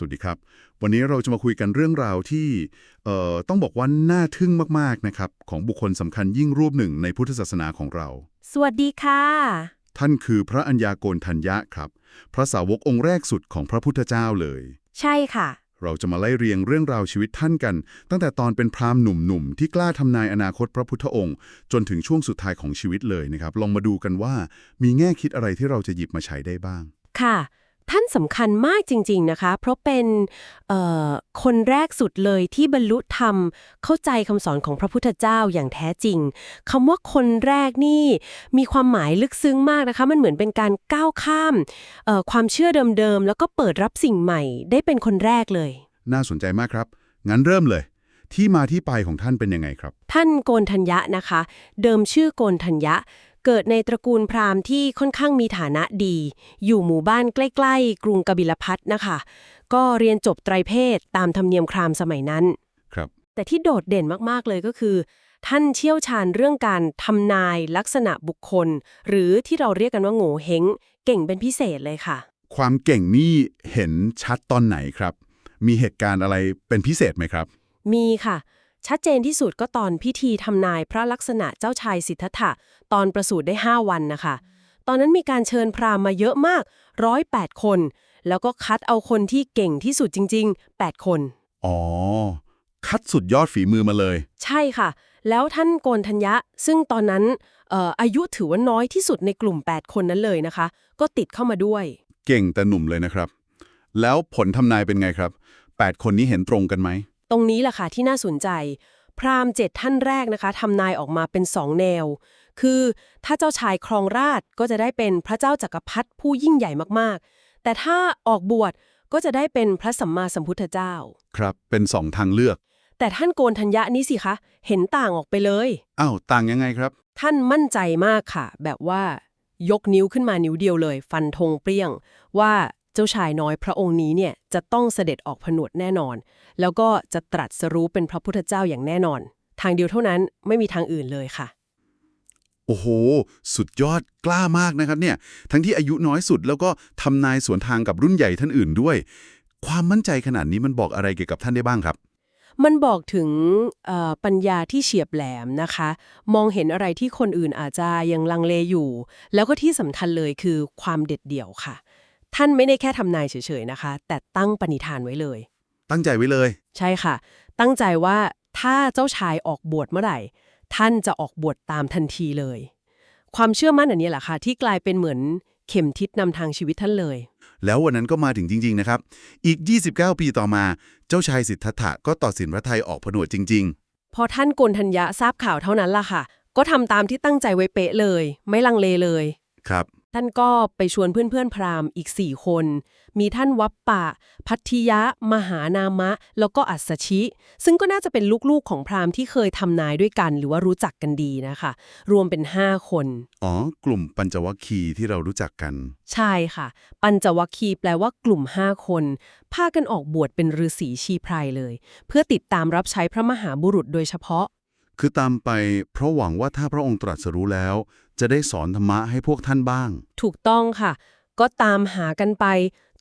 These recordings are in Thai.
สวัสดีครับ วันนี้เราจะมาคุยกันเรื่องราวที่เอ่อต้องบอกว่าน่าทึ่งมากๆนะครับของบุคคลสำคัญยิ่งรูปหนึ่งในพุทธศาสนาของเรา สวัสดีค่ะ ท่านคือพระอัญญาโกณทัญญะครับ พระสาวกองค์แรกสุดของพระพุทธเจ้าเลย ใช่ค่ะ เราจะมาไล่เรียงเรื่องราวชีวิตท่านกัน ตั้งแต่ตอนเป็นพราหมณ์หนุ่มๆที่กล้าทำนายอนาคตพระพุทธองค์ จนถึงช่วงสุดท้ายของชีวิตเลยนะครับ ลองมาดูกันว่ามีแง่คิดอะไรที่เราจะหยิบมาใช้ได้บ้าง ค่ะ ท่านสำคัญมากจริง ๆ นะคะ เพราะเป็นเอ่อคนแรกสุดเลยที่บรรลุธรรมเข้าใจคำสอนของพระพุทธเจ้าอย่างแท้จริงคำว่าคนแรกนี่มีความหมายลึกซึ้งมากนะคะ มันเหมือนเป็นการก้าวข้ามเอ่อความเชื่อเดิมๆ แล้วก็เปิดรับสิ่งใหม่ ได้เป็นคนแรกเลย น่าสนใจมากครับ งั้นเริ่มเลยที่มาที่ไปของท่านเป็นยังไงครับ ท่านโกนทัญญะนะคะ เดิมชื่อโกนทัญญะ เกิดในตระกูลพราหมณ์ที่ค่อนข้างมีฐานะดี อยู่หมู่บ้านใกล้ๆ กรุงกบิลพัทนะคะ ก็เรียนจบไตรเพศตามธรรมเนียมครามสมัยนั้น ครับ แต่ที่โดดเด่นมากๆเลยก็คือ ท่านเชี่ยวชาญเรื่องการทำนายลักษณะบุคคล หรือที่เราเรียกกันว่าโง่เฮงเก่งเป็นพิเศษเลยค่ะ ความเก่งนี่เห็นชัดตอนไหนครับ มีเหตุการณ์อะไรเป็นพิเศษไหมครับ มีค่ะ ชัดเจนที่สุดก็ตอนพิธีทำนายพระลักษณะเจ้าชายสิทธัตถะตอนประสูติได้ 5 วันนะคะ ตอนนั้นมีการเชิญพราหมณ์มาเยอะมากร้อยแปดคน แล้วก็คัดเอาคนที่เก่งที่สุดจริง ๆ 8 คน อ๋อ คัดสุดยอดฝีมือมาเลย ใช่ค่ะ แล้วท่านโกนทัญญะ ซึ่งตอนนั้นเอ่ออายุถือว่าน้อยที่สุดในกลุ่ม 8 คนนั้นเลยนะคะ ก็ติดเข้ามาด้วย เก่งแต่หนุ่มเลยนะครับ แล้วผลทำนายเป็นไงครับ 8 คนนี้เห็นตรงกันไหม ตรงนี้แหละค่ะที่น่าสนใจ พราหมณ์เจ็ดท่านแรกนะคะทำนายออกมาเป็นสองแนว คือถ้าเจ้าชายครองราชย์ก็จะได้เป็นพระเจ้าจักรพรรดิผู้ยิ่งใหญ่มากๆ แต่ถ้าออกบวชก็จะได้เป็นพระสัมมาสัมพุทธเจ้า ครับ เป็นสองทางเลือก แต่ท่านโกนทัญญะนี้สิคะ เห็นต่างออกไปเลยอ้าวต่างยังไงครับ ท่านมั่นใจมากค่ะ แบบว่ายกนิ้วขึ้นมานิ้วเดียวเลย ฟันธงเปรี้ยง ว่าเจ้าชายน้อยพระองค์นี้เนี่ยจะต้องเสด็จออกผนวดแน่นอน แล้วก็จะตรัสรู้เป็นพระพุทธเจ้าอย่างแน่นอน ทางเดียวเท่านั้นไม่มีทางอื่นเลยค่ะ โอ้โห สุดยอดกล้ามากนะครับเนี่ย ทั้งที่อายุน้อยสุดแล้วก็ทำนายสวนทางกับรุ่นใหญ่ท่านอื่นด้วย ความมั่นใจขนาดนี้มันบอกอะไรเกี่ยวกับท่านได้บ้างครับมันบอกถึงเอ่อปัญญาที่เฉียบแหลมนะคะ มองเห็นอะไรที่คนอื่นอาจจะยังลังเลอยู่ แล้วก็ที่สำคัญเลยคือความเด็ดเดี่ยวค่ะ ท่านไม่ได้แค่ทำนายเฉยๆนะคะ แต่ตั้งปณิธานไว้เลย ตั้งใจไว้เลย ใช่ค่ะ ตั้งใจว่าถ้าเจ้าชายออกบวชเมื่อไหร่ ท่านจะออกบวชตามทันทีเลย ความเชื่อมั่นอันนี้แหละค่ะ ที่กลายเป็นเหมือนเข็มทิศนำทางชีวิตท่านเลย แล้ววันนั้นก็มาถึงจริง ๆ นะครับ อีก 29 ปีต่อมาเจ้าชายสิทธัตถะก็ต่อสินพระไทยออกผนวดจริง พอท่านโกนทัญญะทราบข่าวเท่านั้นล่ะค่ะ ก็ทำตามที่ตั้งใจไว้เป๊ะเลย ไม่ลังเลเลย ๆ ครับ ท่านก็ไปชวนเพื่อนๆพราหมณ์อีก4คน มีท่านวัปปะ พัทธิยะ มหานามะ แล้วก็อัสสชิ ซึ่งก็น่าจะเป็นลูกๆของพราหมณ์ที่เคยทำนายด้วยกัน หรือว่ารู้จักกันดีนะคะ รวมเป็น 5 คน อ๋อ กลุ่มปัญจวัคคีย์ที่เรารู้จักกัน ใช่ค่ะ ปัญจวัคคีย์แปลว่ากลุ่ม 5 คนพากันออกบวชเป็นฤาษีชีไพรเลย เพื่อติดตามรับใช้พระมหาบุรุษโดยเฉพาะ คือตามไปเพราะหวังว่าถ้าพระองค์ตรัสรู้แล้ว จะได้สอนธรรมะให้พวกท่านบ้าง ถูกต้องค่ะ ก็ตามหากันไป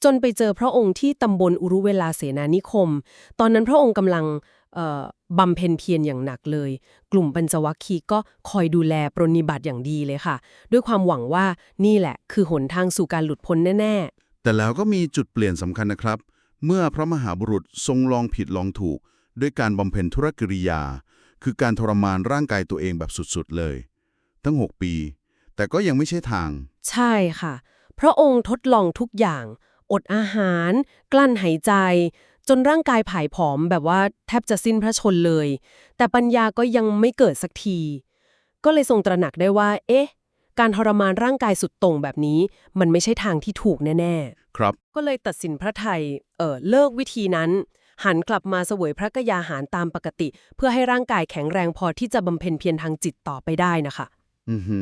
จนไปเจอพระองค์ที่ตำบลอุรุเวลาเสนานิคม ตอนนั้นพระองค์กำลังเอ่อบำเพ็ญเพียรอย่างหนักเลย กลุ่มปัญจวัคคีย์ก็คอยดูแลปรนนิบัติอย่างดีเลยค่ะ ด้วยความหวังว่านี่แหละคือหนทางสู่การหลุดพ้นแน่แต่แล้วก็มีจุดเปลี่ยนสำคัญนะครับ เมื่อพระมหาบุรุษทรงลองผิดลองถูก ด้วยการบำเพ็ญธุรกิริยา คือการทรมานร่างกายตัวเองแบบสุดๆเลย ตั้ง 6 ปี แต่ก็ยังไม่ใช่ทางๆใช่ค่ะ พระองค์ทดลองทุกอย่าง อดอาหาร กลั้นหายใจ จนร่างกายผายผอมแบบว่าแทบจะสิ้นพระชนเลย แต่ปัญญาก็ยังไม่เกิดสักที ก็เลยทรงตระหนักได้ว่า เอ๊ะ การทรมานร่างกายสุดโต่งแบบนี้ มันไม่ใช่ทางที่ถูกแน่ครับๆก็เลยตัดสินพระไทยเออเลิกวิธีนั้นหันกลับมาเสวยพระกยาหารตามปกติ เพื่อให้ร่างกายแข็งแรงพอที่จะบำเพ็ญเพียรทางจิตต่อไปได้นะคะ อือฮึ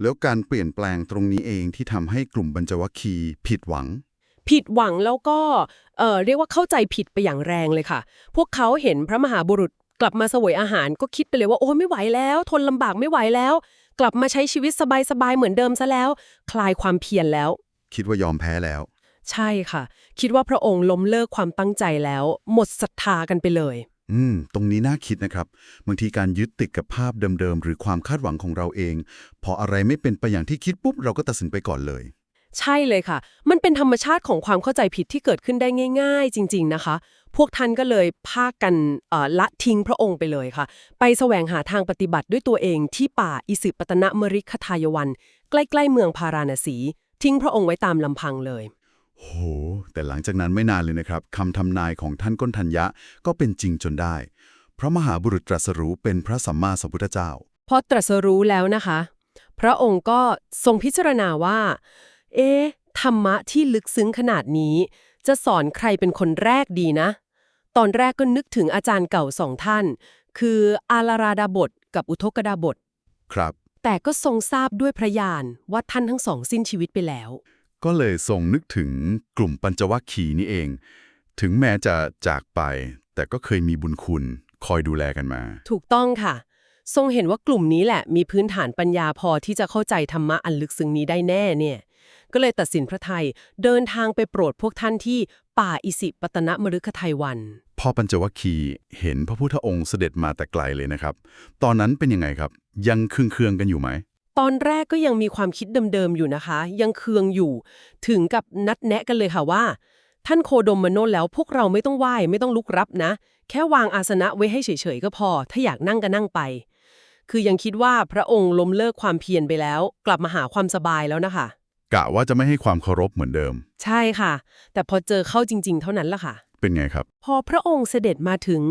แล้วการเปลี่ยนแปลงตรงนี้เองที่ทำให้กลุ่มบัญจวัคคีย์ผิดหวัง ผิดหวังแล้วก็เอ่อเรียกว่าเข้าใจผิดไปอย่างแรงเลยค่ะ พวกเขาเห็นพระมหาบุรุษกลับมาเสวยอาหารก็คิดไปเลยว่าโอ้ยไม่ไหวแล้ว ทนลำบากไม่ไหวแล้ว กลับมาใช้ชีวิตสบายๆเหมือนเดิมซะแล้ว คลายความเพียรแล้ว คิดว่ายอมแพ้แล้ว ใช่ค่ะ คิดว่าพระองค์ล้มเลิกความตั้งใจแล้ว หมดศรัทธากันไปเลย อืม ตรงนี้น่าคิดนะครับ บางทีการยึดติดกับภาพเดิมๆ หรือความคาดหวังของเราเอง พออะไรไม่เป็นไปอย่างที่คิดปุ๊บ เราก็ตัดสินไปก่อนเลย ใช่เลยค่ะ มันเป็นธรรมชาติของความเข้าใจผิดที่เกิดขึ้นได้ง่าย ๆ จริง ๆ นะคะ พวกท่านก็เลยพากันละทิ้งพระองค์ไปเลยค่ะ ไปแสวงหาทางปฏิบัติด้วยตัวเองที่ป่าอิสิปตนมริคทายวัน ใกล้ๆเมืองพาราณสี ทิ้งพระองค์ไว้ตามลำพังเลย โห แต่หลังจากนั้นไม่นานเลยนะครับคำทำนายของท่านก้นทัญญะก็เป็นจริงจนได้ พระมหาบุรุษตรัสรู้เป็นพระสัมมาสัมพุทธเจ้า พอตรัสรู้แล้วนะคะ พระองค์ก็ทรงพิจารณาว่า เอ๊ะธรรมะที่ลึกซึ้งขนาดนี้ จะสอนใครเป็นคนแรกดีนะ ตอนแรกก็นึกถึงอาจารย์เก่าสองท่าน คืออาราราดาบทกับอุทกดาบท ครับ แต่ก็ทรงทราบด้วยพระญาณว่าท่านทั้งสองสิ้นชีวิตไปแล้ว ก็เลยทรงนึกถึงกลุ่มปัญจวัคคีย์นี่เอง ถึงแม้จะจากไป แต่ก็เคยมีบุญคุณคอยดูแลกันมา ถูกต้องค่ะ ทรงเห็นว่ากลุ่มนี้แหละมีพื้นฐานปัญญาพอที่จะเข้าใจธรรมะอันลึกซึ้งนี้ได้แน่เนี่ย ก็เลยตัดสินพระไทยเดินทางไปโปรดพวกท่านที่ป่าอิสิปตนมฤคไทยวันพ่อปัญจวัคคีย์เห็นพระพุทธองค์เสด็จมาแต่ไกลเลยนะครับ ตอนนั้นเป็นยังไงครับ ยังเคืองๆกันอยู่ไหม ตอนแรกก็ยังมีความคิดเดิมๆอยู่นะคะ ยังเคืองอยู่ ถึงกับนัดแนะกันเลยค่ะว่า ท่านโคดมมโนแล้วพวกเราไม่ต้องไหว้ไม่ต้องลุกรับนะ แค่วางอาสนะไว้ให้เฉยๆก็พอ ถ้าอยากนั่งก็นั่งไป คือยังคิดว่าพระองค์ล้มเลิกความเพียรไปแล้ว กลับมาหาความสบายแล้วนะคะ กะว่าจะไม่ให้ความเคารพเหมือนเดิม ใช่ค่ะ แต่พอเจอเข้าจริง ๆ เท่านั้นล่ะค่ะ เป็นไงครับ พอพระองค์เสด็จมาถึง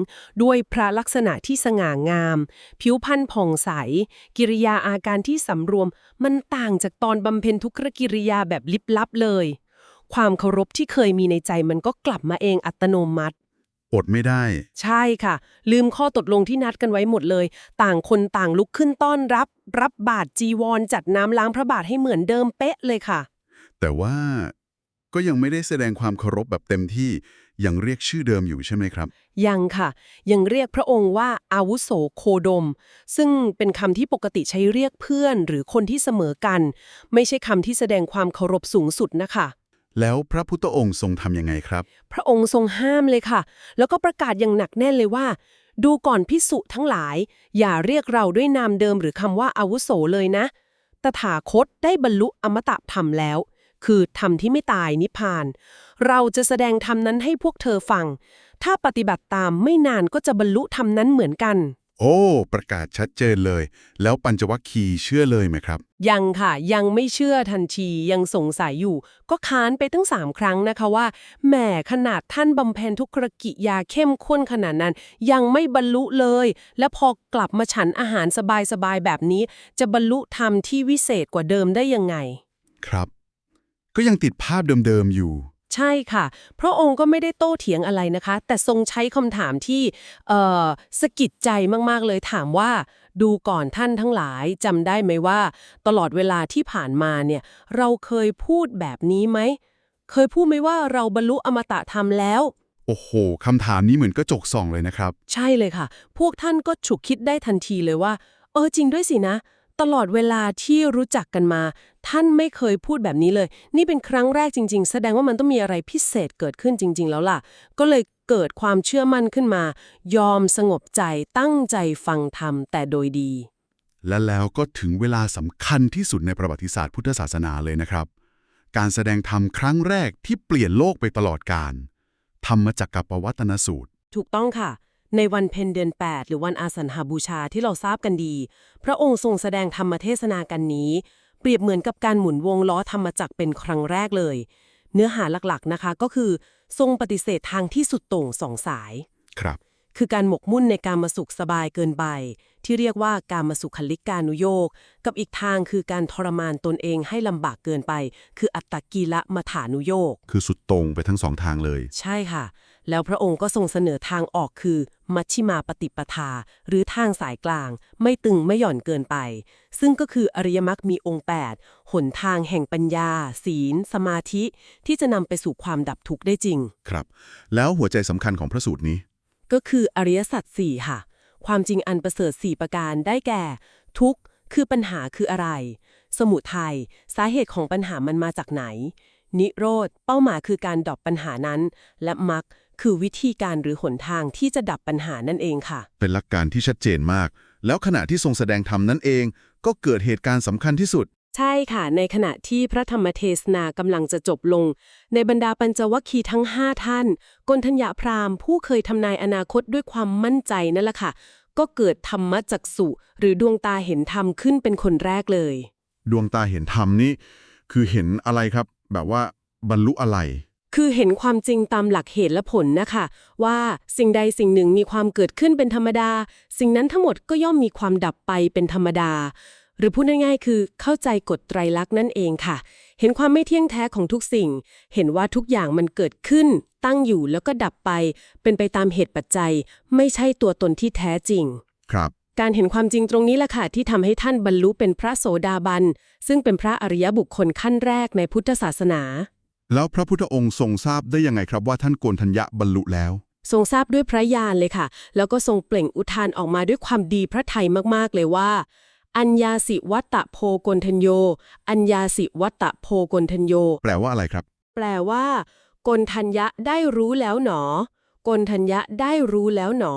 ด้วยพระลักษณะที่สง่างาม ผิวพรรณผ่องใส กิริยาอาการที่สำรวม มันต่างจากตอนบำเพ็ญทุกขกิริยาแบบลิบลับเลย ความเคารพที่เคยมีในใจมันก็กลับมาเองอัตโนมัติ อดไม่ได้ ใช่ค่ะ ลืมข้อตกลงที่นัดกันไว้หมดเลย ต่างคนต่างลุกขึ้นต้อนรับ รับบาตรจีวร จัดน้ำล้างพระบาทให้เหมือนเดิมเป๊ะเลยค่ะ แต่ว่าก็ยังไม่ได้แสดงความเคารพแบบเต็มที่ ยังเรียกชื่อเดิมอยู่ใช่ไหมครับ ยังค่ะ ยังเรียกพระองค์ว่าอาวุโสโคดม ซึ่งเป็นคำที่ปกติใช้เรียกเพื่อน หรือคนที่เสมอกัน ไม่ใช่คำที่แสดงความเคารพสูงสุดนะคะแล้วพระพุทธองค์ทรงทำยังไงครับ พระองค์ทรงห้ามเลยค่ะ แล้วก็ประกาศอย่างหนักแน่นเลยว่า ดูก่อนพิสุทั้งหลาย อย่าเรียกเราด้วยนามเดิมหรือคำว่าอาวุโสเลยนะ ตถาคตได้บรรลุอมตะธรรมแล้ว คือธรรมที่ไม่ตายนิพพาน เราจะแสดงธรรมนั้นให้พวกเธอฟัง ถ้าปฏิบัติตามไม่นานก็จะบรรลุธรรมนั้นเหมือนกัน โอ้ ประกาศชัดเจนเลย แล้วปัญจวัคคีย์เชื่อเลยไหมครับ ยังค่ะ ยังไม่เชื่อทันทียังสงสัยอยู่ ก็ค้านไปตั้งสามครั้งนะคะว่าแหมขนาดท่านบำเพ็ญทุกขกิยาเข้มข้นขนาดนั้น ยังไม่บรรลุเลย และพอกลับมาฉันอาหารสบายๆแบบนี้ จะบรรลุธรรมที่วิเศษกว่าเดิมได้ยังไง ครับ ก็ยังติดภาพเดิมๆอยู่ ใช่ค่ะ พระองค์ก็ไม่ได้โต้เถียงอะไรนะคะ แต่ทรงใช้คำถามที่เอ่อสะกิดใจมากๆเลยถามว่า ดูก่อนท่านทั้งหลายจำได้ไหมว่า ตลอดเวลาที่ผ่านมาเนี่ย เราเคยพูดแบบนี้ไหม เคยพูดไหมว่าเราบรรลุอมตะธรรมแล้วโอ้โห คำถามนี้เหมือนกระจกส่องเลยนะครับ ใช่เลยค่ะ พวกท่านก็ฉุกคิดได้ทันทีเลยว่า เออจริงด้วยสินะ ตลอดเวลาที่รู้จักกันมา ท่านไม่เคยพูดแบบนี้เลย นี่เป็นครั้งแรกจริง ๆ แสดงว่ามันต้องมีอะไรพิเศษเกิดขึ้นจริง ๆ แล้วล่ะ ก็เลยเกิดความเชื่อมั่นขึ้นมา ยอมสงบใจตั้งใจฟังธรรมแต่โดยดี และแล้วก็ถึงเวลาสำคัญที่สุดในประวัติศาสตร์พุทธศาสนาเลยนะครับ การแสดงธรรมครั้งแรกที่เปลี่ยนโลกไปตลอดกาลธรรมจักรปวัตนสูตร ถูกต้องค่ะในวันเพ็ญเดือน 8 หรือวันอาสันหาบูชาที่เราทราบกันดี พระองค์ทรงแสดงธรรมเทศนากันนี้ เปรียบเหมือนกับการหมุนวงล้อธรรมจักรเป็นครั้งแรกเลย เนื้อหาหลักๆนะคะก็คือ ทรงปฏิเสธทางที่สุดโต่งสองสาย ครับ คือการหมกมุ่นในการมาสุขสบายเกินไป ที่เรียกว่าการมาสุขคลิกานุโยก กับอีกทางคือการทรมานตนเองให้ลำบากเกินไป คืออัตตกีละมฐานุโยก คือสุดตรงไปทั้งสองทางเลย ใช่ค่ะ แล้วพระองค์ก็ทรงเสนอทางออกคือ มัชชิมาปฏิปทา หรือทางสายกลาง ไม่ตึงไม่หย่อนเกินไป ซึ่งก็คืออริยมรรคมีองค์ 8 หนทางแห่งปัญญา ศีล สมาธิ ที่จะนำไปสู่ความดับทุกข์ได้จริง ครับ แล้วหัวใจสำคัญของพระสูตรนี้ ก็คืออริยสัจสี่ค่ะ ความจริงอันประเสริฐสี่ประการได้แก่ ทุกข์คือปัญหาคืออะไร สมุทัยสาเหตุของปัญหามันมาจากไหนนิโรธ เป้าหมายคือการดับปัญหานั้น และมรรค คือวิธีการหรือหนทางที่จะดับปัญหานั่นเองค่ะ เป็นหลักการที่ชัดเจนมาก แล้วขณะที่ทรงแสดงธรรมนั่นเอง ก็เกิดเหตุการณ์สำคัญที่สุด ใช่ค่ะ ในขณะที่พระธรรมเทศนากำลังจะจบลง ในบรรดาปัญจวัคคีย์ทั้ง 5 ท่านกนทัญญาพราหมณ์ผู้เคยทำนายอนาคตด้วยความมั่นใจนั่นแหละค่ะ ก็เกิดธรรมจักสุหรือดวงตาเห็นธรรมขึ้นเป็นคนแรกเลย ดวงตาเห็นธรรมนี่คือเห็นอะไรครับ แบบว่าบรรลุอะไร คือเห็นความจริงตามหลักเหตุและผลนะคะ ว่าสิ่งใดสิ่งหนึ่งมีความเกิดขึ้นเป็นธรรมดา สิ่งนั้นทั้งหมดก็ย่อมมีความดับไปเป็นธรรมดา หรือพูดง่ายๆ คือเข้าใจกฎไตรลักษณ์นั่นเองค่ะ เห็นความไม่เที่ยงแท้ของทุกสิ่ง เห็นว่าทุกอย่างมันเกิดขึ้น ตั้งอยู่แล้วก็ดับไป เป็นไปตามเหตุปัจจัย ไม่ใช่ตัวตนที่แท้จริง ครับการเห็นความจริงตรงนี้แหละค่ะที่ทำให้ท่านบรรลุเป็นพระโสดาบัน ซึ่งเป็นพระอริยบุคคลขั้นแรกในพุทธศาสนา แล้วพระพุทธองค์ทรงทราบได้ยังไงครับว่าท่านโกนทัญญะบรรลุแล้ว ทรงทราบด้วยพระญาณเลยค่ะ แล้วก็ทรงเปล่งอุทานออกมาด้วยความดีพระทัยมากๆเลยว่า อัญญาสิวัตตะโพกนทัญโย อัญญาสิวัตตะโพกนทัญโย แปลว่าอะไรครับ แปลว่ากนทัญญะได้รู้แล้วหนอกนทัญญะได้รู้แล้วหนอ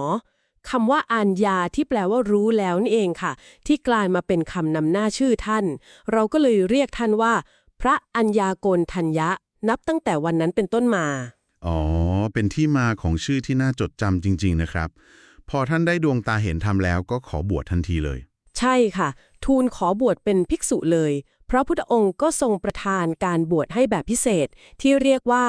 คำว่าอัญญาที่แปลว่ารู้แล้วนี่เองค่ะ ที่กลายมาเป็นคำนำหน้าชื่อท่าน เราก็เลยเรียกท่านว่า พระอัญญาโกนทัญญะ นับตั้งแต่วันนั้นเป็นต้นมา อ๋อ เป็นที่มาของชื่อที่น่าจดจำจริง ๆ นะครับ พอท่านได้ดวงตาเห็นธรรมแล้วก็ขอบวชทันทีเลย ใช่ค่ะ ทูลขอบวชเป็นภิกษุเลยพระพุทธองค์ก็ทรงประทานการบวชให้แบบพิเศษ ที่เรียกว่า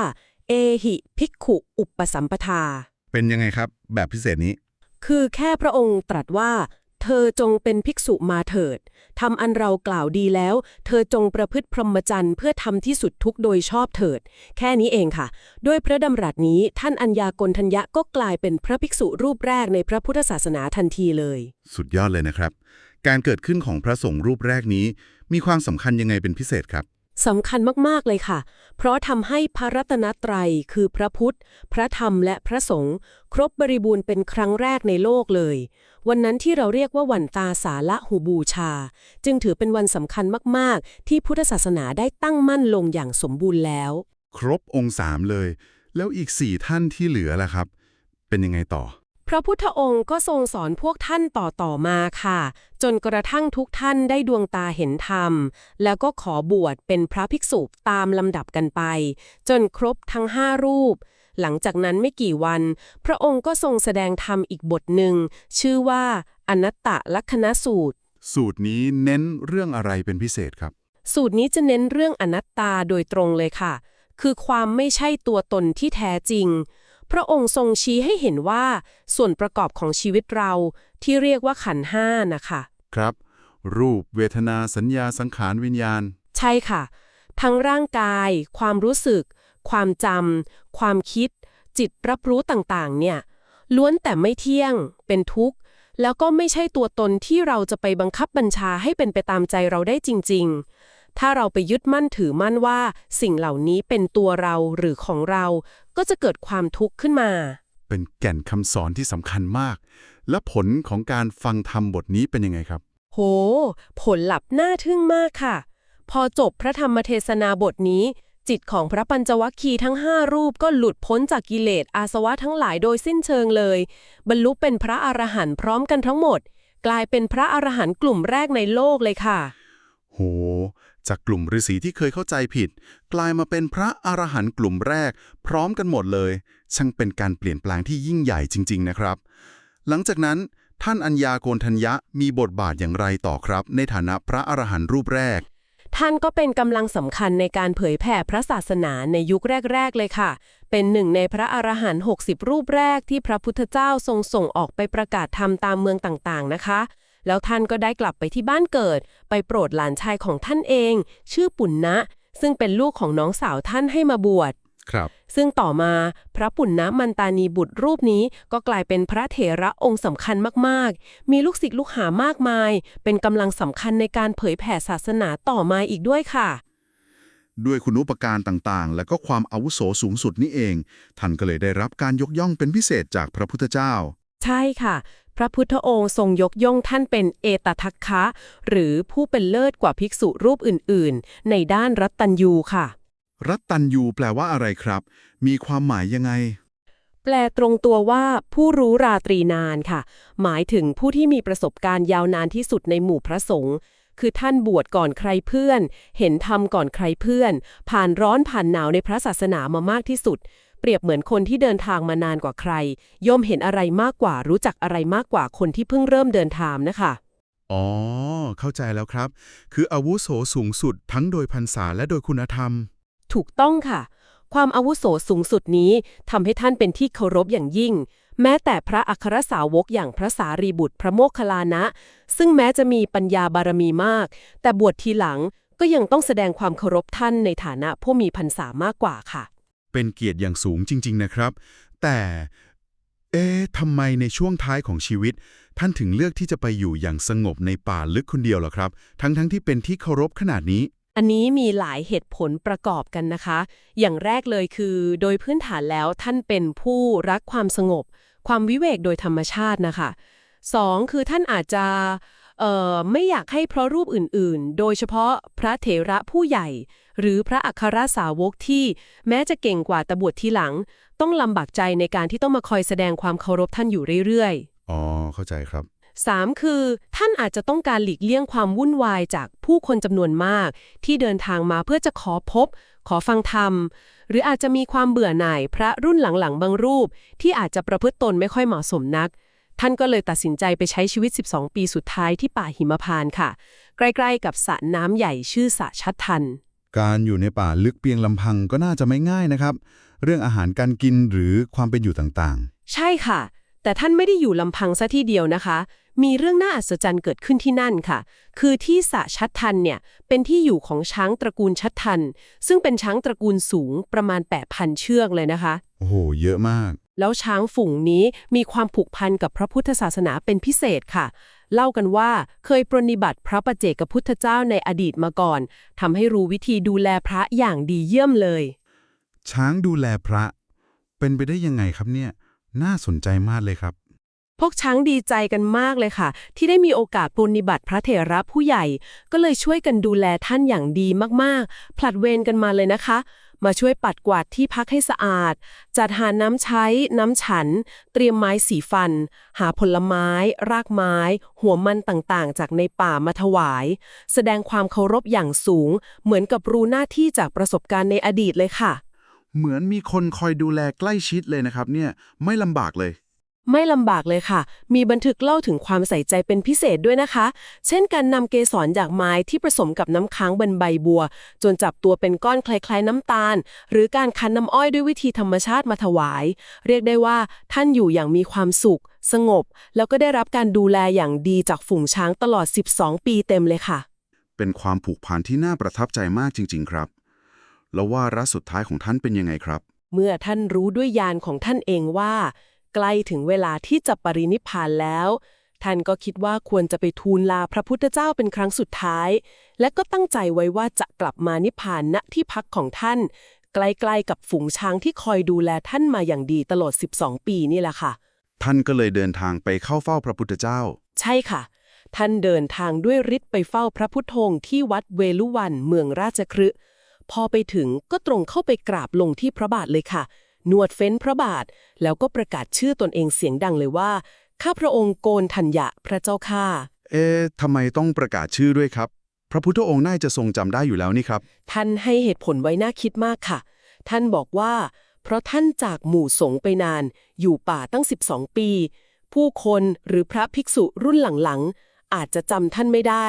เอหิภิกขุอุปสัมปทา เป็นยังไงครับ แบบพิเศษนี้ คือแค่พระองค์ตรัสว่า เธอจงเป็นภิกษุมาเถิดทำอันเรากล่าวดีแล้ว เธอจงประพฤติพรหมจรรย์เพื่อทำที่สุดทุกข์โดยชอบเถิด แค่นี้เองค่ะ ด้วยพระดำรัสนี้ท่านอัญญากลทัญญะก็กลายเป็นพระภิกษุรูปแรกในพระพุทธศาสนาทันทีเลย สุดยอดเลยนะครับ การเกิดขึ้นของพระสงฆ์รูปแรกนี้ มีความสำคัญยังไงเป็นพิเศษครับสำคัญมาก ๆ เลยค่ะ เพราะทำให้พระรัตนตรัยคือพระพุทธ พระธรรมและพระสงฆ์ครบบริบูรณ์เป็นครั้งแรกในโลกเลย วันนั้นที่เราเรียกว่าวันตาสาละหูบูชา จึงถือเป็นวันสำคัญมาก ๆ ที่พุทธศาสนาได้ตั้งมั่นลงอย่างสมบูรณ์แล้ว ครบองค์สามเลย แล้วอีกสี่ท่านที่เหลือล่ะครับ เป็นยังไงต่อ พระพุทธองค์ก็ทรงสอนพวกท่านต่อต่อมาค่ะ จนกระทั่งทุกท่านได้ดวงตาเห็นธรรม แล้วก็ขอบวชเป็นพระภิกษุตามลำดับกันไป จนครบทั้งห้ารูป หลังจากนั้นไม่กี่วัน พระองค์ก็ทรงแสดงธรรมอีกบทหนึ่ง ชื่อว่าอนัตตลักษณสูตร สูตรนี้เน้นเรื่องอะไรเป็นพิเศษครับ สูตรนี้จะเน้นเรื่องอนัตตาโดยตรงเลยค่ะ คือความไม่ใช่ตัวตนที่แท้จริง พระองค์ทรงชี้ให้เห็นว่า ส่วนประกอบของชีวิตเราที่เรียกว่าขันธ์ห้านะคะครับ รูปเวทนาสัญญาสังขารวิญญาณ ใช่ค่ะ ทั้งร่างกาย ความรู้สึก ความจำความคิด จิตรับรู้ต่างๆ เนี่ย ล้วนแต่ไม่เที่ยง เป็นทุกข์ แล้วก็ไม่ใช่ตัวตนที่เราจะไปบังคับบัญชาให้เป็นไปตามใจเราได้จริง ๆ ถ้าเราไปยึดมั่นถือมั่นว่า สิ่งเหล่านี้เป็นตัวเราหรือของเรา ก็จะเกิดความทุกข์ขึ้นมา เป็นแก่นคำสอนที่สำคัญมาก และผลของการฟังธรรมบทนี้เป็นยังไงครับ โห ผลลัพธ์น่าทึ่งมากค่ะ พอจบพระธรรมเทศนาบทนี้ จิตของพระปัญจวัคคีย์ทั้งห้ารูปก็หลุดพ้นจากกิเลสอาสวะทั้งหลายโดยสิ้นเชิงเลย บรรลุเป็นพระอรหันต์พร้อมกันทั้งหมด กลายเป็นพระอรหันต์กลุ่มแรกในโลกเลยค่ะ โห จากกลุ่มฤาษีที่เคยเข้าใจผิด กลายมาเป็นพระอรหันต์กลุ่มแรก พร้อมกันหมดเลย ช่างเป็นการเปลี่ยนแปลงที่ยิ่งใหญ่จริง ๆ นะครับ หลังจากนั้นท่านอัญญาโกณทัญญะมีบทบาทอย่างไรต่อครับ ในฐานะพระอรหันต์รูปแรก ท่านก็เป็นกำลังสำคัญในการเผยแผ่พระศาสนาในยุคแรก ๆ เลยค่ะ เป็นหนึ่งในพระอรหันต์60 รูปแรกที่พระพุทธเจ้าทรงส่งออกไปประกาศธรรมตามเมืองต่างๆ นะคะ แล้วท่านก็ได้กลับไปที่บ้านเกิด ไปโปรดหลานชายของท่านเอง ชื่อปุณณะซึ่งเป็นลูกของน้องสาวท่านให้มาบวช ครับ ซึ่งต่อมาพระปุณณมันตานีบุตรรูปนี้ก็กลายเป็นพระเถระองค์สำคัญมากๆ มีลูกศิษย์ลูกหามากมาย เป็นกำลังสำคัญในการเผยแผ่ศาสนาต่อมาอีกด้วยค่ะ ด้วยคุณูปการต่างๆ และก็ความอาวุโสสูงสุดนี่เอง ท่านก็เลยได้รับการยกย่องเป็นพิเศษจากพระพุทธเจ้า ใช่ค่ะ พระพุทธองค์ทรงยกย่องท่านเป็นเอตทัคคะ หรือผู้เป็นเลิศกว่าภิกษุรูปอื่นๆ ในด้านรัตตัญยูค่ะ รัตตัญยูแปลว่าอะไรครับ มีความหมายยังไง แปลตรงตัวว่าผู้รู้ราตรีนานค่ะ หมายถึงผู้ที่มีประสบการณ์ยาวนานที่สุดในหมู่พระสงฆ์คือท่านบวชก่อนใครเพื่อน เห็นธรรมก่อนใครเพื่อน ผ่านร้อนผ่านหนาวในพระศาสนามามากที่สุด เปรียบเหมือนคนที่เดินทางมานานกว่าใคร ย่อมเห็นอะไรมากกว่า รู้จักอะไรมากกว่าคนที่เพิ่งเริ่มเดินทางนะคะ อ๋อ เข้าใจแล้วครับ คืออาวุโสสูงสุดทั้งโดยพรรษาและโดยคุณธรรม ถูกต้องค่ะ ความอาวุโสสูงสุดนี้ทำให้ท่านเป็นที่เคารพอย่างยิ่ง แม้แต่พระอัครสาวกอย่างพระสารีบุตรพระโมคคัลลานะ ซึ่งแม้จะมีปัญญาบารมีมาก แต่บวชทีหลังก็ยังต้องแสดงความเคารพท่านในฐานะผู้มีพรรษามากกว่าค่ะ เป็นเกียรติอย่างสูงจริง ๆ นะครับ แต่ เอ๊ะทำไมในช่วงท้ายของชีวิต ท่านถึงเลือกที่จะไปอยู่อย่างสงบในป่าลึกคนเดียวเหรอครับ ทั้งๆทที่เป็นที่เคารพขนาดนี้ อันนี้มีหลายเหตุผลประกอบกันนะคะ อย่างแรกเลยคือ โดยพื้นฐานแล้วท่านเป็นผู้รักความสงบ ความวิเวกโดยธรรมชาตินะคะสองคือท่านอาจจะไม่อยากให้เพราะรูปอื่นๆ โดยเฉพาะพระเถระผู้ใหญ่ หรือพระอัครสาวกที่แม้จะเก่งกว่าตบวชทีหลัง ต้องลำบากใจในการที่ต้องมาคอยแสดงความเคารพท่านอยู่เรื่อยๆ อ๋อ เข้าใจครับ 3. คือ ท่านอาจจะต้องการหลีกเลี่ยงความวุ่นวายจากผู้คนจำนวนมาก ที่เดินทางมาเพื่อจะขอพบ ขอฟังธรรม หรืออาจจะมีความเบื่อหน่ายพระรุ่นหลังๆ บางรูป ที่อาจจะประพฤติตนไม่ค่อยเหมาะสมนัก ท่านก็เลยตัดสินใจไปใช้ชีวิต 12 ปีสุดท้ายที่ป่าหิมพานต์ค่ะ ใกล้ๆ กับสระน้ำใหญ่ชื่อสระชัดทัน การอยู่ในป่าลึกเพียงลำพังก็น่าจะไม่ง่ายนะครับ เรื่องอาหารการกินหรือความเป็นอยู่ต่างใช่ค่ะ แต่ท่านไม่ได้อยู่ลำพังซะทีเดียวนะคะ มีเรื่องน่าอัศจรรย์เกิดขึ้นที่นั่นค่ะ คือที่สระชัดทันเนี่ย เป็นที่อยู่ของช้างตระกูลชัดทัน ซึ่งเป็นช้างตระกูลสูงประมาณ 8,000 เชือกเลยนะคะๆโอ้โห เยอะมาก แล้วช้างฝูงนี้มีความผูกพันกับพระพุทธศาสนาเป็นพิเศษค่ะ เล่ากันว่าเคยปรนนิบัติพระประเจกพุทธเจ้าในอดีตมาก่อนทำให้รู้วิธีดูแลพระอย่างดีเยี่ยมเลย ช้างดูแลพระ เป็นไปได้ยังไงครับเนี่ย น่าสนใจมากเลยครับ พวกช้างดีใจกันมากเลยค่ะ ที่ได้มีโอกาสปนนิบัติพระเถระผู้ใหญ่ ก็เลยช่วยกันดูแลท่านอย่างดีมากๆ ผลัดเวรกันมาเลยนะคะ มาช่วยปัดกวาดที่พักให้สะอาด จัดหาน้ำใช้ น้ำฉัน เตรียมไม้สีฟัน หาผลไม้ รากไม้ หัวมันต่างๆ จากในป่ามาถวาย แสดงความเคารพอย่างสูง เหมือนกับรู้หน้าที่จากประสบการณ์ในอดีตเลยค่ะ เหมือนมีคนคอยดูแลใกล้ชิดเลยนะครับเนี่ยไม่ลำบากเลย ไม่ลำบากเลยค่ะ มีบันทึกเล่าถึงความใส่ใจเป็นพิเศษด้วยนะคะ เช่นการนำเกสรจากไม้ที่ผสมกับน้ำค้างบนใบบัว จนจับตัวเป็นก้อนคล้ายๆน้ำตาล หรือการคั้นน้ำอ้อยด้วยวิธีธรรมชาติมาถวาย เรียกได้ว่าท่านอยู่อย่างมีความสุข สงบ แล้วก็ได้รับการดูแลอย่างดีจากฝูงช้างตลอด 12 ปีเต็มเลยค่ะ เป็นความผูกพันที่น่าประทับใจมากจริง ๆ ครับ แล้วว่าระสุดท้ายของท่านเป็นยังไงครับ เมื่อท่านรู้ด้วยญาณของท่านเองว่า ใกล้ถึงเวลาที่จะปรินิพพานแล้ว ท่านก็คิดว่าควรจะไปทูลลาพระพุทธเจ้าเป็นครั้งสุดท้าย และก็ตั้งใจไว้ว่าจะกลับมานิพพานณที่พักของท่าน ใกล้ๆกับฝูงช้างที่คอยดูแลท่านมาอย่างดีตลอด 12 ปีนี่แหละค่ะ ท่านก็เลยเดินทางไปเข้าเฝ้าพระพุทธเจ้า ใช่ค่ะ ท่านเดินทางด้วยฤทธิ์ไปเฝ้าพระพุทโธงที่วัดเวลุวันเมืองราชคฤห์พอไปถึงก็ตรงเข้าไปกราบลงที่พระบาทเลยค่ะ นวดเฟ้นพระบาท แล้วก็ประกาศชื่อตนเองเสียงดังเลยว่า ข้าพระองค์โกนทัญญะพระเจ้าข้าเอ๊ะทำไมต้องประกาศชื่อด้วยครับ พระพุทธองค์น่าจะทรงจำได้อยู่แล้วนี่ครับ ท่านให้เหตุผลไว้น่าคิดมากค่ะ ท่านบอกว่า เพราะท่านจากหมู่สงฆ์ไปนาน อยู่ป่าตั้ง 12 ปี ผู้คนหรือพระภิกษุรุ่นหลังๆ อาจจะจำท่านไม่ได้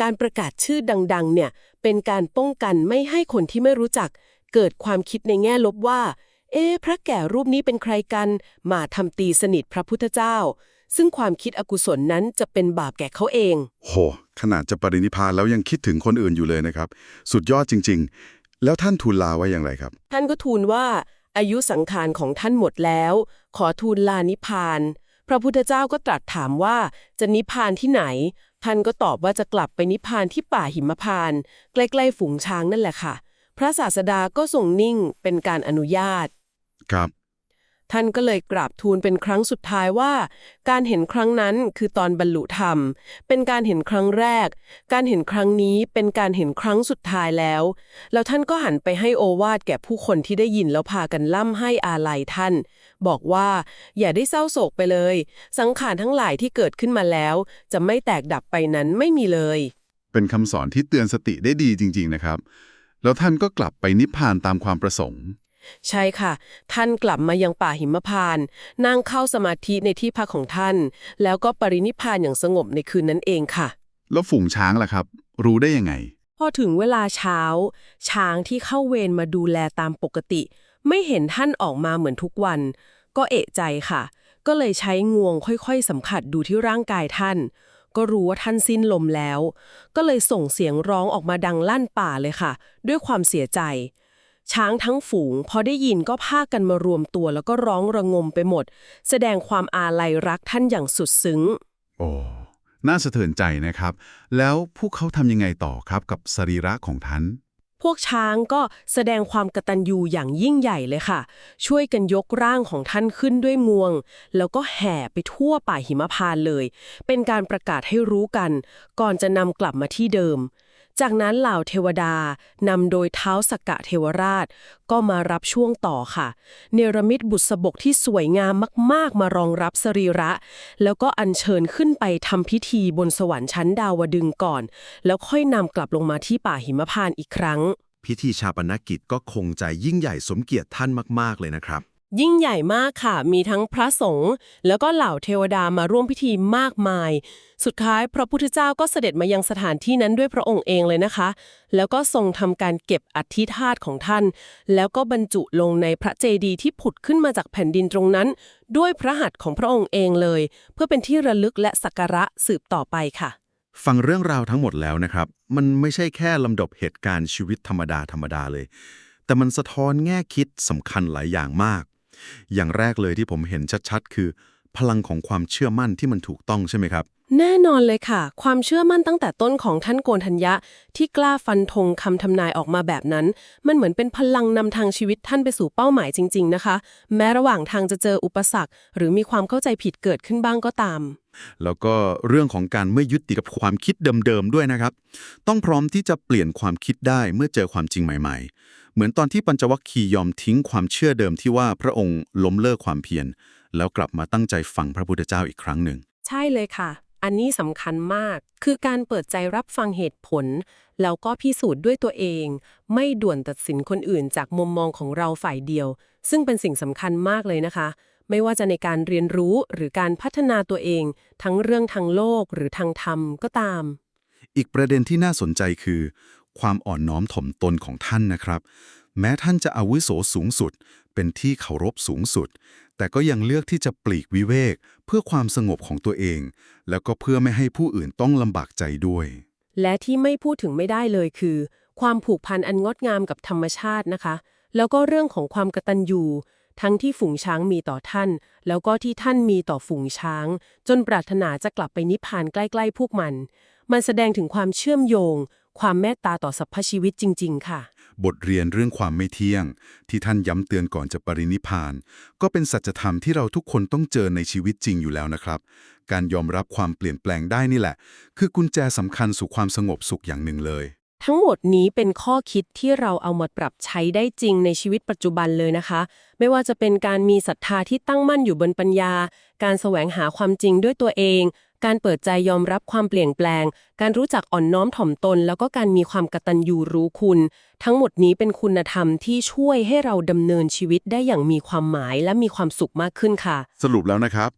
การประกาศชื่อดัง ๆ เนี่ย เป็นการป้องกันไม่ให้คนที่ไม่รู้จัก เกิดความคิดในแง่ลบว่า เอ๊ะพระแก่รูปนี้เป็นใครกัน มาทำตีสนิทพระพุทธเจ้า ซึ่งความคิดอกุศลนั้นจะเป็นบาปแก่เขาเอง โห ขนาดจะปรินิพพานแล้วยังคิดถึงคนอื่นอยู่เลยนะครับ สุดยอดจริง ๆ แล้วท่านทูลลาว่าอย่างไรครับ ท่านก็ทูลว่าอายุสังขารของท่านหมดแล้ว ขอทูลลานิพพาน พระพุทธเจ้าก็ตรัสถามว่าจะนิพพานที่ไหน ท่านก็ตอบว่าจะกลับไปนิพพานที่ป่าหิมพานต์ใกล้ๆฝูงช้างนั่นแหละค่ะ พระศาสดาก็ทรงนิ่งเป็นการอนุญาต ครับ ท่านก็เลยกราบทูลเป็นครั้งสุดท้ายว่า การเห็นครั้งนั้นคือตอนบรรลุธรรม เป็นการเห็นครั้งแรก การเห็นครั้งนี้เป็นการเห็นครั้งสุดท้ายแล้ว แล้วท่านก็หันไปให้โอวาทแก่ผู้คนที่ได้ยินแล้วพากันล่ำให้อาลัยท่าน บอกว่าอย่าได้เศร้าโศกไปเลย สังขารทั้งหลายที่เกิดขึ้นมาแล้ว จะไม่แตกดับไปนั้นไม่มีเลย เป็นคำสอนที่เตือนสติได้ดีจริง ๆนะครับ แล้วท่านก็กลับไปนิพพานตามความประสงค์ ใช่ค่ะ ท่านกลับมายังป่าหิมพานต์นั่งเข้าสมาธิในที่พักของท่าน แล้วก็ปรินิพพานอย่างสงบในคืนนั้นเองค่ะ แล้วฝูงช้างล่ะครับ รู้ได้ยังไง พอถึงเวลาเช้า ช้างที่เข้าเวรมาดูแลตามปกติ ไม่เห็นท่านออกมาเหมือนทุกวัน ก็เอะใจค่ะ ก็เลยใช้งวงค่อยๆสัมผัสดูที่ร่างกายท่าน ก็รู้ว่าท่านสิ้นลมแล้ว ก็เลยส่งเสียงร้องออกมาดังลั่นป่าเลยค่ะ ด้วยความเสียใจ ช้างทั้งฝูง พอได้ยินก็พากันมารวมตัวแล้วก็ร้องระงมไปหมด แสดงความอาลัยรักท่านอย่างสุดซึ้ง โอ้น่าสะเทือนใจนะครับ แล้วพวกเขาทำยังไงต่อครับกับสรีระของท่าน พวกช้างก็แสดงความกตัญญูอย่างยิ่งใหญ่เลยค่ะ ช่วยกันยกร่างของท่านขึ้นด้วยงวง แล้วก็แห่ไปทั่วป่าหิมพานต์เลย เป็นการประกาศให้รู้กัน ก่อนจะนำกลับมาที่เดิม จากนั้นเหล่าเทวดานำโดยเท้าสกกะเทวราช ก็มารับช่วงต่อค่ะ เนรมิตบุษบกที่สวยงามมาก ๆ มารองรับสรีระ แล้วก็อัญเชิญขึ้นไปทำพิธีบนสวรรค์ชั้นดาวดึงก่อน แล้วค่อยนำกลับลงมาที่ป่าหิมพานต์อีกครั้ง พิธีชาปนกิจก็คงใจยิ่งใหญ่สมเกียรติท่านมาก ๆ เลยนะครับ ยิ่งใหญ่มากค่ะ มีทั้งพระสงฆ์แล้วก็เหล่าเทวดามาร่วมพิธีมากมาย สุดท้ายพระพุทธเจ้าก็เสด็จมายังสถานที่นั้นด้วยพระองค์เองเลยนะคะ แล้วก็ทรงทำการเก็บอธิธาตุของท่าน แล้วก็บรรจุลงในพระเจดีย์ที่ผุดขึ้นมาจากแผ่นดินตรงนั้น ด้วยพระหัตถ์ของพระองค์เองเลย เพื่อเป็นที่ระลึกและสักการะสืบต่อไปค่ะ ฟังเรื่องราวทั้งหมดแล้วนะครับ มันไม่ใช่แค่ลำดับเหตุการณ์ชีวิตธรรมดาธรรมดาเลย แต่มันสะท้อนแง่คิดสำคัญหลายอย่างมาก อย่างแรกเลยที่ผมเห็นชัดๆ คือ พลังของความเชื่อมั่นที่มันถูกต้องใช่ไหมครับ แน่นอนเลยค่ะ ความเชื่อมั่นตั้งแต่ต้นของท่านโกนทัญญะ ที่กล้าฟันธงคำทำนายออกมาแบบนั้น มันเหมือนเป็นพลังนำทางชีวิตท่านไปสู่เป้าหมายจริง ๆ นะคะ แม้ระหว่างทางจะเจออุปสรรค หรือมีความเข้าใจผิดเกิดขึ้นบ้างก็ตาม แล้วก็เรื่องของการไม่ยึดติดกับความคิดเดิม ๆ ด้วยนะครับ ต้องพร้อมที่จะเปลี่ยนความคิดได้เมื่อเจอความจริงใหม่ ๆ เหมือนตอนที่ปัญจวัคคีย์ยอมทิ้งความเชื่อเดิมที่ว่าพระองค์ล้มเลิกความเพียรแล้วกลับมาตั้งใจฟังพระพุทธเจ้าอีกครั้งหนึ่ง ใช่เลยค่ะ อันนี้สำคัญมาก คือการเปิดใจรับฟังเหตุผล แล้วก็พิสูจน์ด้วยตัวเอง ไม่ด่วนตัดสินคนอื่นจากมุมมองของเราฝ่ายเดียว ซึ่งเป็นสิ่งสำคัญมากเลยนะคะ ไม่ว่าจะในการเรียนรู้หรือการพัฒนาตัวเอง ทั้งเรื่องทางโลกหรือทางธรรมก็ตาม อีกประเด็นที่น่าสนใจคือ ความอ่อนน้อมถ่อมตนของท่านนะครับ แม้ท่านจะอาวุโสสูงสุด เป็นที่เคารพสูงสุด แต่ก็ยังเลือกที่จะปลีกวิเวก เพื่อความสงบของตัวเอง แล้วก็เพื่อไม่ให้ผู้อื่นต้องลำบากใจด้วย และที่ไม่พูดถึงไม่ได้เลยคือ ความผูกพันอันงดงามกับธรรมชาตินะคะ แล้วก็เรื่องของความกตัญญูทั้งที่ฝูงช้างมีต่อท่าน แล้วก็ที่ท่านมีต่อฝูงช้าง จนปรารถนาจะกลับไปนิพพานใกล้ๆพวกมัน มันแสดงถึงความเชื่อมโยง ความเมตตาต่อสรรพชีวิตจริง ๆ ค่ะ บทเรียนเรื่องความไม่เที่ยง ที่ท่านย้ำเตือนก่อนจะปรินิพาน ก็เป็นสัจธรรมที่เราทุกคนต้องเจอในชีวิตจริงอยู่แล้วนะครับ การยอมรับความเปลี่ยนแปลงได้นี่แหละ คือกุญแจสำคัญสู่ความสงบสุขอย่างหนึ่งเลย ทั้งหมดนี้เป็นข้อคิดที่เราเอามาปรับใช้ได้จริงในชีวิตปัจจุบันเลยนะคะ ไม่ว่าจะเป็นการมีศรัทธาที่ตั้งมั่นอยู่บนปัญญา การแสวงหาความจริงด้วยตัวเอง การเปิดใจยอมรับความเปลี่ยนแปลง การรู้จักอ่อนน้อมถ่อมตน แล้วก็การมีความกตัญญูรู้คุณ ทั้งหมดนี้เป็นคุณธรรมที่ช่วยให้เราดำเนินชีวิตได้อย่างมีความหมายและมีความสุขมากขึ้นค่ะ สรุปแล้วนะครับ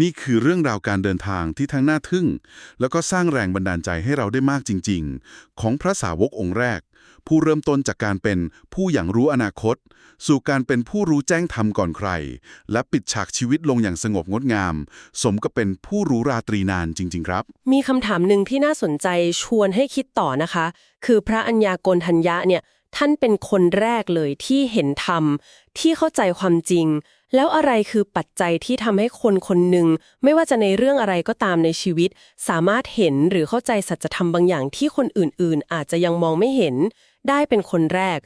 นี่คือเรื่องราวการเดินทางที่ทั้งน่าทึ่ง แล้วก็สร้างแรงบันดาลใจให้เราได้มากจริง ๆ ของพระสาวกองค์แรก ผู้เริ่มต้นจากการเป็นผู้อย่างรู้อนาคต สู่การเป็นผู้รู้แจ้งธรรมก่อนใคร และปิดฉากชีวิตลงอย่างสงบงดงาม สมกับเป็นผู้รู้ราตรีนานจริง ๆ ครับ มีคำถามหนึ่งที่น่าสนใจชวนให้คิดต่อนะคะ คือพระอัญญาโกณทัญญะเนี่ยท่านเป็นคนแรกเลยที่เห็นธรรม ที่เข้าใจความจริง แล้วอะไรคือปัจจัยที่ทำให้คนคนหนึ่ง ไม่ว่าจะในเรื่องอะไรก็ตามในชีวิต สามารถเห็นหรือเข้าใจสัจธรรมบางอย่างที่คนอื่นๆ อาจจะยังมองไม่เห็น ได้เป็นคนแรก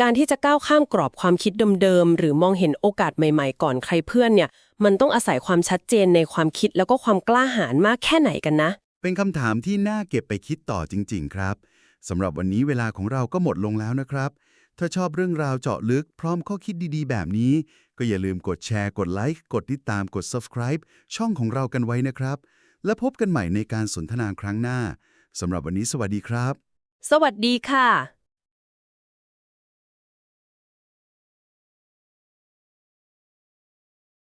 การที่จะก้าวข้ามกรอบความคิดเดิมๆ หรือมองเห็นโอกาสใหม่ๆ ก่อนใครเพื่อนเนี่ย มันต้องอาศัยความชัดเจนในความคิดแล้วก็ความกล้าหาญมากแค่ไหนกันนะ เป็นคำถามที่น่าเก็บไปคิดต่อจริง ๆ ครับสำหรับวันนี้เวลาของเราก็หมดลงแล้วนะครับ ถ้าชอบเรื่องราวเจาะลึกพร้อมข้อคิดดีๆ แบบนี้ ก็อย่าลืมกดแชร์กดไลค์กดติดตามกด subscribe ช่องของเรากันไว้นะครับ และพบกันใหม่ในการสนทนาครั้งหน้าสำหรับวันนี้สวัสดีครับ สวัสดีค่ะ